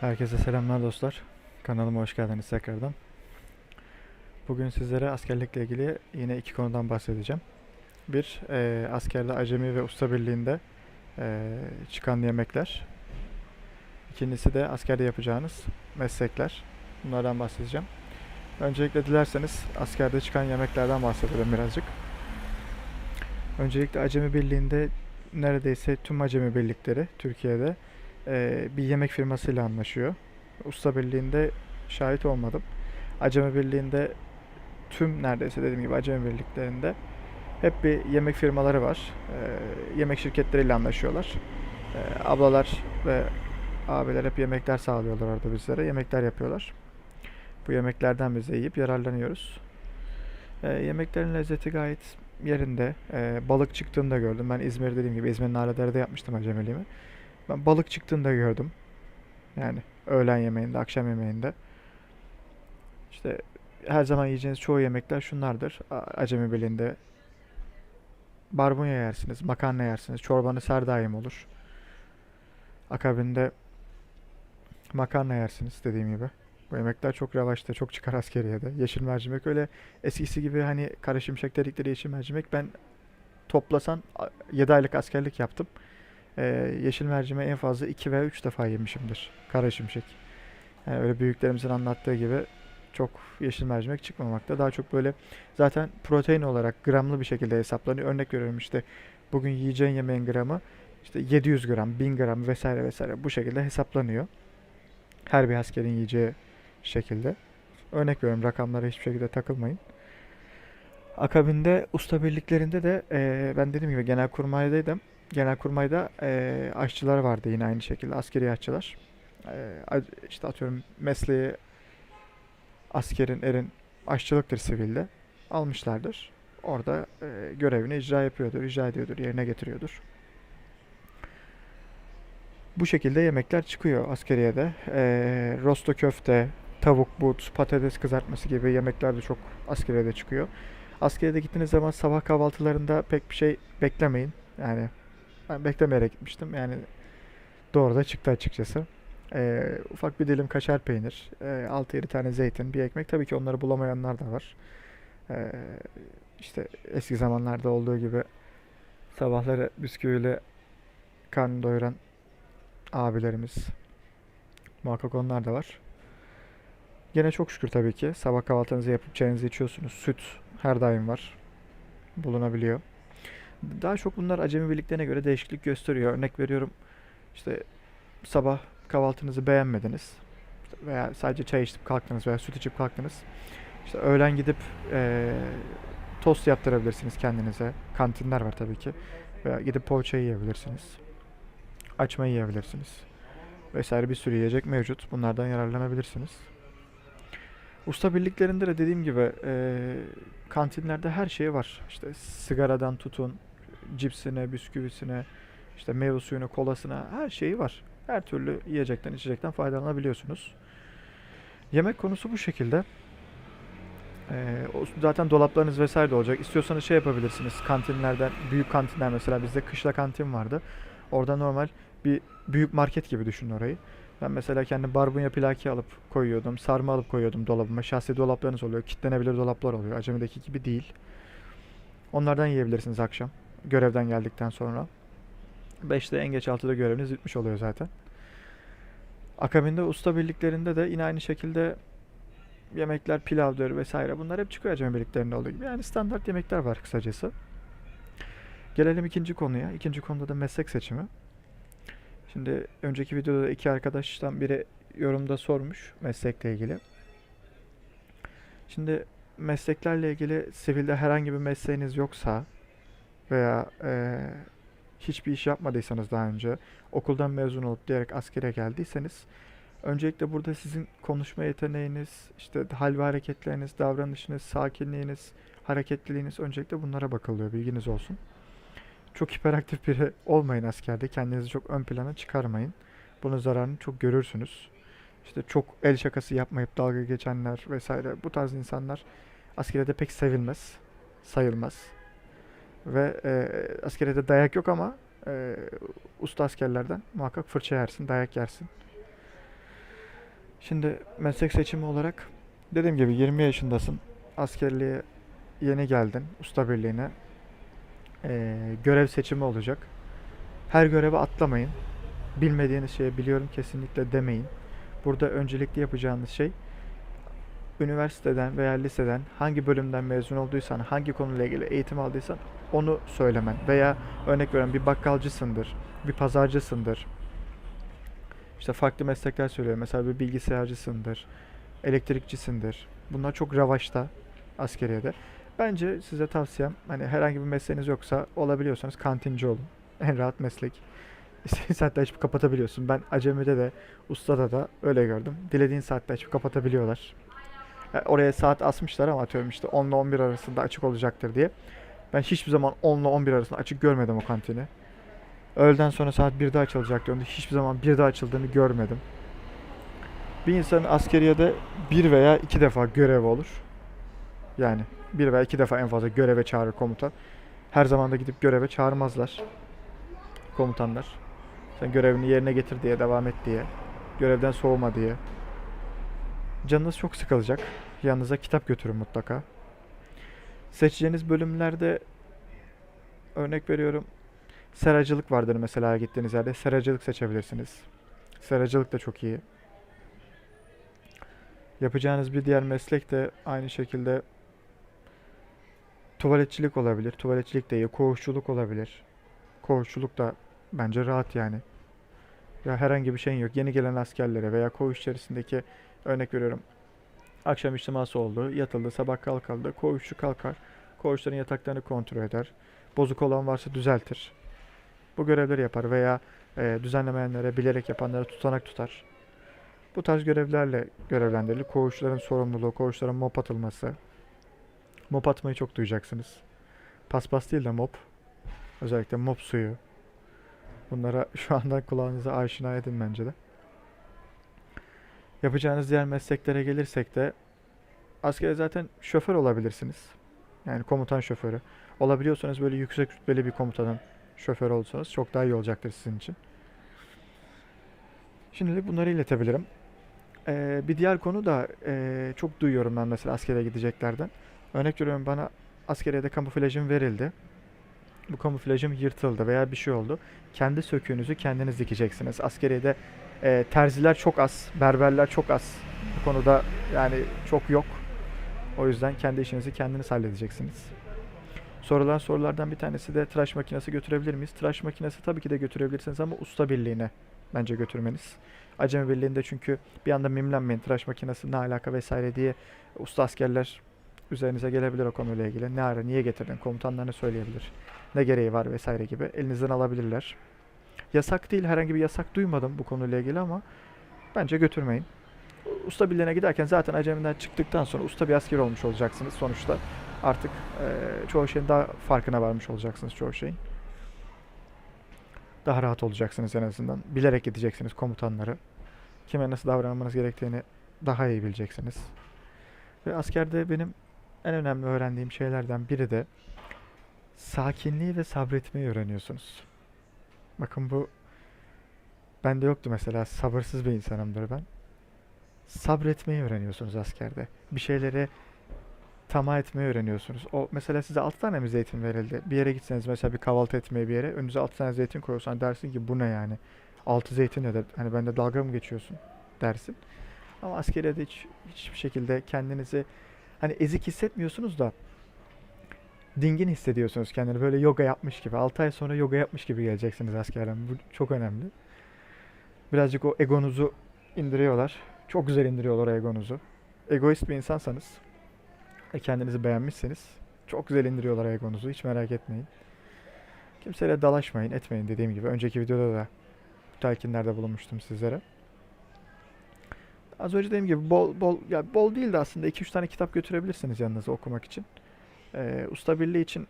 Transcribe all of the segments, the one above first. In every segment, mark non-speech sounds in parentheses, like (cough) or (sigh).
Herkese selamlar dostlar. Kanalıma hoş geldiniz tekrardan. Bugün sizlere askerlikle ilgili yine iki konudan bahsedeceğim. Bir, eee, askerde acemi ve usta birliğinde eee, çıkan yemekler. İkincisi de askerde yapacağınız meslekler. Bunlardan bahsedeceğim. Öncelikle dilerseniz askerde çıkan yemeklerden bahsedelim birazcık. Öncelikle acemi birliğinde neredeyse tüm acemi birlikleri Türkiye'de eee, bir yemek firmasıyla anlaşıyor. Usta Birliği'nde şahit olmadım. Acemi Birliği'nde tüm neredeyse dediğim gibi acemi birliklerinde hep bir yemek firmaları var. Eee, yemek şirketleriyle anlaşıyorlar. Eee, ablalar ve abiler hep yemekler sağlıyorlar orada bizlere. Yemekler yapıyorlar. Bu yemeklerden biz de yiyip yararlanıyoruz. Eee, yemeklerin lezzeti gayet yerinde. Eee, balık çıktığını da gördüm. Ben İzmir dediğim gibi İzmir'in Narlıdere'de yapmıştım acemiliğimi. Ben balık çıktığını da gördüm. Yani öğlen yemeğinde, akşam yemeğinde. İşte her zaman yiyeceğiniz çoğu yemekler şunlardır. Acemi Birliği'nde barbunya yersiniz, makarna yersiniz, çorbanız her daim olur. Akabinde makarna yersiniz dediğim gibi. Bu yemekler çok revaçta, çok çıkar askeriyede. Yeşil mercimek öyle eskisi gibi hani kara şimşek dedikleri yeşil mercimek ben toplasan 7 aylık askerlik yaptım. Ee, yeşil mercimeği en fazla 2 veya 3 defa yemişimdir. Kara şimşek. Yani öyle büyüklerimizin anlattığı gibi çok yeşil mercimek çıkmamakta. Daha çok böyle zaten protein olarak gramlı bir şekilde hesaplanıyor. Örnek veriyorum işte bugün yiyeceğin yemeğin gramı işte 700 gram, 1000 gram vesaire vesaire bu şekilde hesaplanıyor. Her bir askerin yiyeceği şekilde. Örnek veriyorum rakamlara hiçbir şekilde takılmayın. Akabinde usta birliklerinde de eee, ben dediğim gibi genelkurmaydaydım. Genelkurmayda eee aşçılar vardı yine aynı şekilde askeri aşçılar. A- işte atıyorum mesleği askerin erin aşçılıktır sivilde almışlardır. Orada eee, görevini icra yapıyordur, icra ediyordur, yerine getiriyordur. Bu şekilde yemekler çıkıyor askeriyede. Eee rosto köfte, tavuk but, patates kızartması gibi yemekler de çok askeriyede çıkıyor. Askeriyede gittiğiniz zaman sabah kahvaltılarında pek bir şey beklemeyin. Yani ben beklemeyerek gitmiştim. Yani doğru da çıktı açıkçası. Ee, ufak bir dilim kaşar peynir, e, 6-7 tane zeytin, bir ekmek. Tabii ki onları bulamayanlar da var. Ee, işte eski zamanlarda olduğu gibi sabahları bisküviyle karnını doyuran abilerimiz. Muhakkak onlar da var. Gene çok şükür tabii ki. Sabah kahvaltınızı yapıp çayınızı içiyorsunuz. Süt her daim var. Bulunabiliyor. Daha çok bunlar acemi birliklerine göre değişiklik gösteriyor. Örnek veriyorum işte sabah kahvaltınızı beğenmediniz veya sadece çay içip kalktınız veya süt içip kalktınız. İşte öğlen gidip eee, tost yaptırabilirsiniz kendinize. Kantinler var tabii ki. Veya gidip poğaça yiyebilirsiniz. Açma yiyebilirsiniz. Vesaire bir sürü yiyecek mevcut. Bunlardan yararlanabilirsiniz. Usta birliklerinde de dediğim gibi eee, kantinlerde her şey var. İşte sigaradan tutun, cipsine, bisküvisine, işte meyve suyuna, kolasına her şeyi var. Her türlü yiyecekten, içecekten faydalanabiliyorsunuz. Yemek konusu bu şekilde. Ee, zaten dolaplarınız vesaire de olacak. İstiyorsanız şey yapabilirsiniz. Kantinlerden, büyük kantinler mesela bizde kışla kantin vardı. Orada normal bir büyük market gibi düşünün orayı. Ben mesela kendi barbunya plaki alıp koyuyordum. Sarma alıp koyuyordum dolabıma. Şahsi dolaplarınız oluyor. Kitlenebilir dolaplar oluyor. Acemideki gibi değil. Onlardan yiyebilirsiniz akşam. Görevden geldikten sonra. 5'te en geç 6'da göreviniz bitmiş oluyor zaten. Akabinde usta birliklerinde de yine aynı şekilde yemekler, pilavdır vesaire bunlar hep çıkıyor acemi birliklerinde olduğu gibi. Yani standart yemekler var kısacası. Gelelim ikinci konuya. İkinci konuda da meslek seçimi. Şimdi önceki videoda da iki arkadaştan biri yorumda sormuş meslekle ilgili. Şimdi mesleklerle ilgili sivilde herhangi bir mesleğiniz yoksa veya eee, hiçbir iş yapmadıysanız daha önce okuldan mezun olup diyerek askere geldiyseniz öncelikle burada sizin konuşma yeteneğiniz, işte hal ve hareketleriniz, davranışınız, sakinliğiniz, hareketliliğiniz öncelikle bunlara bakılıyor. Bilginiz olsun. Çok hiperaktif biri olmayın askerde. Kendinizi çok ön plana çıkarmayın. Bunun zararını çok görürsünüz. İşte çok el şakası yapmayıp dalga geçenler vesaire bu tarz insanlar askerede pek sevilmez, sayılmaz. Ve e, askerede dayak yok ama e, usta askerlerden muhakkak fırça yersin, dayak yersin. Şimdi meslek seçimi olarak dediğim gibi 20 yaşındasın. Askerliğe yeni geldin. Usta birliğine. Ee, görev seçimi olacak. Her göreve atlamayın. Bilmediğiniz şeyi biliyorum kesinlikle demeyin. Burada öncelikli yapacağınız şey üniversiteden veya liseden hangi bölümden mezun olduysan, hangi konuyla ilgili eğitim aldıysan onu söylemen veya örnek veriyorum bir bakkalcısındır, bir pazarcısındır. İşte farklı meslekler söylüyorum. Mesela bir bilgisayarcısındır, elektrikçisindir. Bunlar çok revaçta askeriyede. Bence size tavsiyem hani herhangi bir mesleğiniz yoksa olabiliyorsanız kantinci olun. (laughs) En rahat meslek. İstediğin saatte açıp kapatabiliyorsun. Ben acemide de ustada da öyle gördüm. Dilediğin saatte açıp kapatabiliyorlar. Ya oraya saat asmışlar ama atıyorum işte 10 ile 11 arasında açık olacaktır diye. Ben hiçbir zaman 10 ile 11 arasında açık görmedim o kantini. Öğleden sonra saat 1'de açılacaktı. Onu hiçbir zaman 1'de açıldığını görmedim. Bir insanın askeriyede bir veya iki defa görev olur. Yani bir veya iki defa en fazla göreve çağırır komutan. Her zaman da gidip göreve çağırmazlar komutanlar. Sen görevini yerine getir diye, devam et diye. Görevden soğuma diye. Canınız çok sıkılacak. Yanınıza kitap götürün mutlaka. Seçeceğiniz bölümlerde örnek veriyorum. Seracılık vardır mesela gittiğiniz yerde. Seracılık seçebilirsiniz. Seracılık da çok iyi. Yapacağınız bir diğer meslek de aynı şekilde tuvaletçilik olabilir. Tuvaletçilik de iyi. Koğuşçuluk olabilir. Koğuşçuluk da bence rahat yani. Ya herhangi bir şeyin yok. Yeni gelen askerlere veya koğuş içerisindeki örnek veriyorum. Akşam içtiması oldu, yatıldı, sabah kalkıldı. Koğuşçu kalkar. Koğuşların yataklarını kontrol eder. Bozuk olan varsa düzeltir. Bu görevleri yapar veya e, düzenlemeyenlere, bilerek yapanlara tutanak tutar. Bu tarz görevlerle görevlendirilir. Koğuşların sorumluluğu, koğuşların mop atılması. Mop atmayı çok duyacaksınız. Paspas değil de mop. Özellikle mop suyu. Bunlara şu anda kulağınıza aşina edin bence de. Yapacağınız diğer mesleklere gelirsek de askere zaten şoför olabilirsiniz. Yani komutan şoförü. Olabiliyorsanız böyle yüksek rütbeli bir komutanın şoförü olsanız çok daha iyi olacaktır sizin için. Şimdilik bunları iletebilirim. Ee, bir diğer konu da ee, çok duyuyorum ben mesela askere gideceklerden. Örnek veriyorum bana askeriyede kamuflajım verildi. Bu kamuflajım yırtıldı veya bir şey oldu. Kendi söküğünüzü kendiniz dikeceksiniz. Askeriyede e, terziler çok az, berberler çok az. Bu konuda yani çok yok. O yüzden kendi işinizi kendiniz halledeceksiniz. Sorulan sorulardan bir tanesi de tıraş makinesi götürebilir miyiz? Tıraş makinesi tabii ki de götürebilirsiniz ama usta birliğine bence götürmeniz. Acemi birliğinde çünkü bir anda mimlenmeyin tıraş makinesi ne alaka vesaire diye usta askerler üzerinize gelebilir o konuyla ilgili. Ne ara, niye getirdin? Komutanlarına söyleyebilir. Ne gereği var vesaire gibi. Elinizden alabilirler. Yasak değil, herhangi bir yasak duymadım bu konuyla ilgili ama bence götürmeyin. Usta birliğine giderken zaten acemiden çıktıktan sonra usta bir asker olmuş olacaksınız sonuçta. Artık eee, çoğu şeyin daha farkına varmış olacaksınız çoğu şeyin. Daha rahat olacaksınız en azından. Bilerek gideceksiniz komutanları. Kime nasıl davranmanız gerektiğini daha iyi bileceksiniz. Ve askerde benim en önemli öğrendiğim şeylerden biri de sakinliği ve sabretmeyi öğreniyorsunuz. Bakın bu bende yoktu mesela sabırsız bir insanımdır ben. Sabretmeyi öğreniyorsunuz askerde. Bir şeyleri tamah etmeyi öğreniyorsunuz. O mesela size 6 tane mi zeytin verildi? Bir yere gitseniz mesela bir kahvaltı etmeye bir yere önünüze 6 tane zeytin koyuyorsan dersin ki bu ne yani? 6 zeytin ne de hani bende dalga mı geçiyorsun dersin. Ama askeriyede hiç hiçbir şekilde kendinizi hani ezik hissetmiyorsunuz da dingin hissediyorsunuz kendini böyle yoga yapmış gibi. 6 ay sonra yoga yapmış gibi geleceksiniz askerden. Bu çok önemli. Birazcık o egonuzu indiriyorlar. Çok güzel indiriyorlar egonuzu. Egoist bir insansanız ve kendinizi beğenmişseniz çok güzel indiriyorlar egonuzu. Hiç merak etmeyin. Kimseyle dalaşmayın, etmeyin dediğim gibi. Önceki videoda da bu telkinlerde bulunmuştum sizlere. Az önce dediğim gibi bol bol ya bol değil de aslında 2-3 tane kitap götürebilirsiniz yanınıza okumak için. Ee, usta birliği için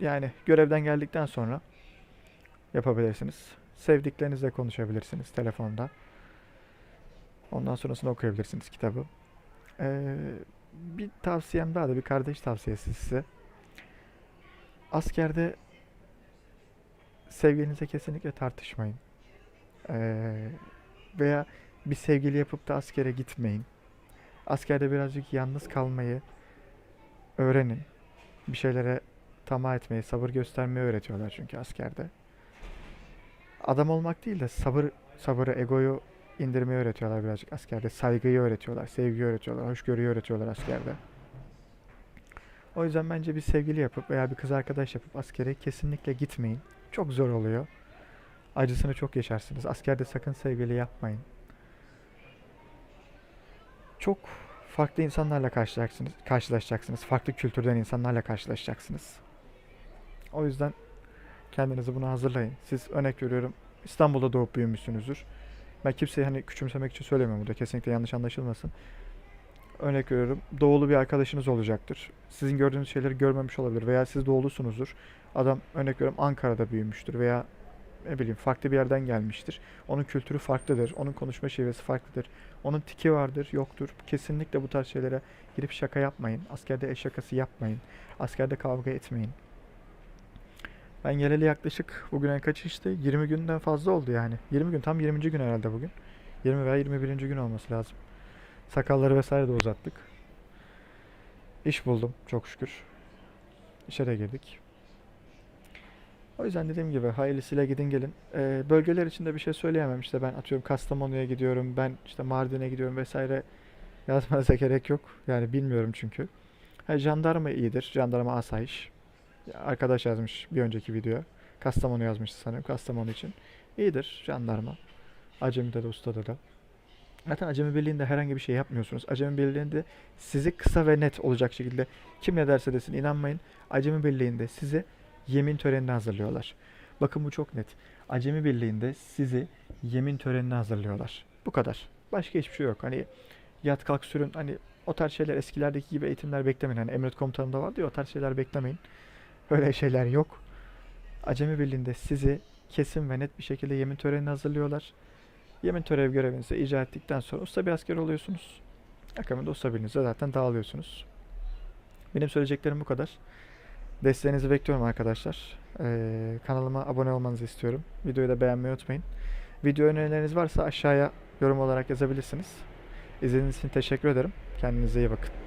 yani görevden geldikten sonra yapabilirsiniz. Sevdiklerinizle konuşabilirsiniz telefonda. Ondan sonrasında okuyabilirsiniz kitabı. Ee, bir tavsiyem daha da bir kardeş tavsiyesi size. Askerde sevgilinize kesinlikle tartışmayın. Ee, veya bir sevgili yapıp da askere gitmeyin. Askerde birazcık yalnız kalmayı öğrenin. Bir şeylere tamah etmeyi, sabır göstermeyi öğretiyorlar çünkü askerde. Adam olmak değil de sabır, sabırı, egoyu indirmeyi öğretiyorlar birazcık askerde. Saygıyı öğretiyorlar, sevgiyi öğretiyorlar, hoşgörüyü öğretiyorlar askerde. O yüzden bence bir sevgili yapıp veya bir kız arkadaş yapıp askere kesinlikle gitmeyin. Çok zor oluyor. Acısını çok yaşarsınız. Askerde sakın sevgili yapmayın. Çok farklı insanlarla karşılaşacaksınız, karşılaşacaksınız. Farklı kültürden insanlarla karşılaşacaksınız. O yüzden kendinizi buna hazırlayın. Siz örnek veriyorum İstanbul'da doğup büyümüşsünüzdür. Ben kimseyi hani küçümsemek için söylemiyorum burada. Kesinlikle yanlış anlaşılmasın. Örnek veriyorum doğulu bir arkadaşınız olacaktır. Sizin gördüğünüz şeyleri görmemiş olabilir veya siz doğulusunuzdur. Adam örnek veriyorum Ankara'da büyümüştür veya ne bileyim farklı bir yerden gelmiştir. Onun kültürü farklıdır. Onun konuşma şivesi farklıdır. Onun tiki vardır, yoktur. Kesinlikle bu tarz şeylere girip şaka yapmayın. Askerde eş şakası yapmayın. Askerde kavga etmeyin. Ben geleli yaklaşık bugüne kaç işte 20 günden fazla oldu yani. 20 gün tam 20. gün herhalde bugün. 20 veya 21. gün olması lazım. Sakalları vesaire de uzattık. İş buldum çok şükür. İşe de girdik. O yüzden dediğim gibi hayırlısıyla gidin gelin. Ee, bölgeler içinde bir şey söyleyemem. İşte ben atıyorum Kastamonu'ya gidiyorum. Ben işte Mardin'e gidiyorum vesaire. Yazmanıza gerek yok. Yani bilmiyorum çünkü. Ha, jandarma iyidir. Jandarma asayiş. Arkadaş yazmış bir önceki videoya. Kastamonu yazmıştı sanırım. Kastamonu için. İyidir jandarma. Acemi'de de ustada da. Zaten Acemi Birliği'nde herhangi bir şey yapmıyorsunuz. Acemi Birliği'nde sizi kısa ve net olacak şekilde kim ne derse desin inanmayın. Acemi Birliği'nde sizi yemin törenine hazırlıyorlar. Bakın bu çok net. Acemi Birliği'nde sizi yemin törenine hazırlıyorlar. Bu kadar. Başka hiçbir şey yok. Hani yat kalk sürün hani o tarz şeyler eskilerdeki gibi eğitimler beklemeyin. Hani emret komutanında vardı ya o tarz şeyler beklemeyin. Öyle şeyler yok. Acemi Birliği'nde sizi kesin ve net bir şekilde yemin törenine hazırlıyorlar. Yemin törev görevinizi icra ettikten sonra usta bir asker oluyorsunuz. Akabinde usta birinize zaten dağılıyorsunuz. Benim söyleyeceklerim bu kadar. Desteğinizi bekliyorum arkadaşlar. Ee, kanalıma abone olmanızı istiyorum. Videoyu da beğenmeyi unutmayın. Video önerileriniz varsa aşağıya yorum olarak yazabilirsiniz. İzlediğiniz için teşekkür ederim. Kendinize iyi bakın.